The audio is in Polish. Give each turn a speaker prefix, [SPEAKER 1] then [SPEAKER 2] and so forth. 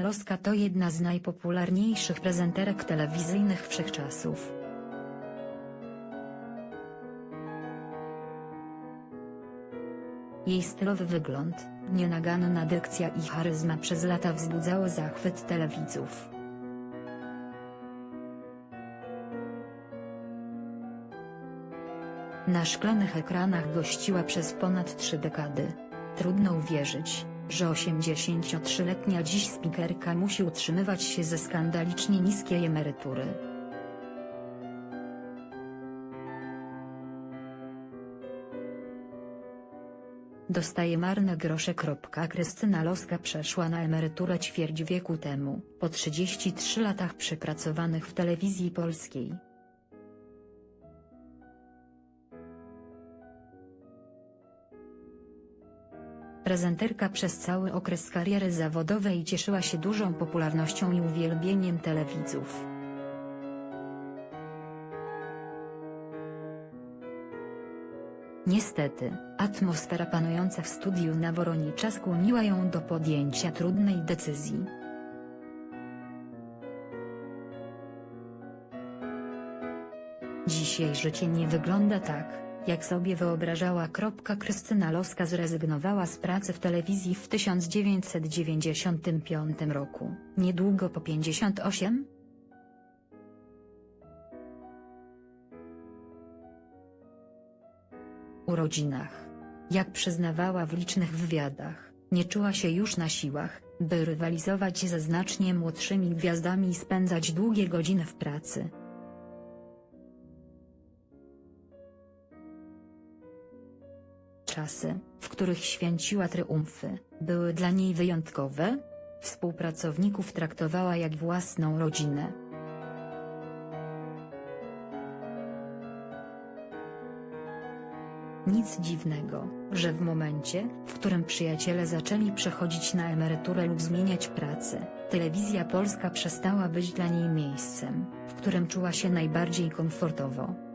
[SPEAKER 1] Loska to jedna z najpopularniejszych prezenterek telewizyjnych wszechczasów. Jej stylowy wygląd, nienaganna dykcja i charyzma przez lata wzbudzały zachwyt telewidzów. Na szklanych ekranach gościła przez ponad trzy dekady. Trudno uwierzyć, że 83-letnia dziś spikerka musi utrzymywać się ze skandalicznie niskiej emerytury. Dostaje marne grosze. Krystyna Loska przeszła na emeryturę ćwierć wieku temu, po 33 latach przepracowanych w telewizji polskiej. Prezenterka przez cały okres kariery zawodowej cieszyła się dużą popularnością i uwielbieniem telewidzów. Niestety, atmosfera panująca w studiu na Woronicza skłoniła ją do podjęcia trudnej decyzji. Dzisiaj życie nie wygląda tak, jak sobie wyobrażała. Krystyna Loska zrezygnowała z pracy w telewizji w 1995 roku, niedługo po 58. urodzinach. Jak przyznawała w licznych wywiadach, nie czuła się już na siłach, by rywalizować ze znacznie młodszymi gwiazdami i spędzać długie godziny w pracy. Czasy, w których święciła triumfy, były dla niej wyjątkowe. Współpracowników traktowała jak własną rodzinę. Nic dziwnego, że w momencie, w którym przyjaciele zaczęli przechodzić na emeryturę lub zmieniać pracę, telewizja polska przestała być dla niej miejscem, w którym czuła się najbardziej komfortowo.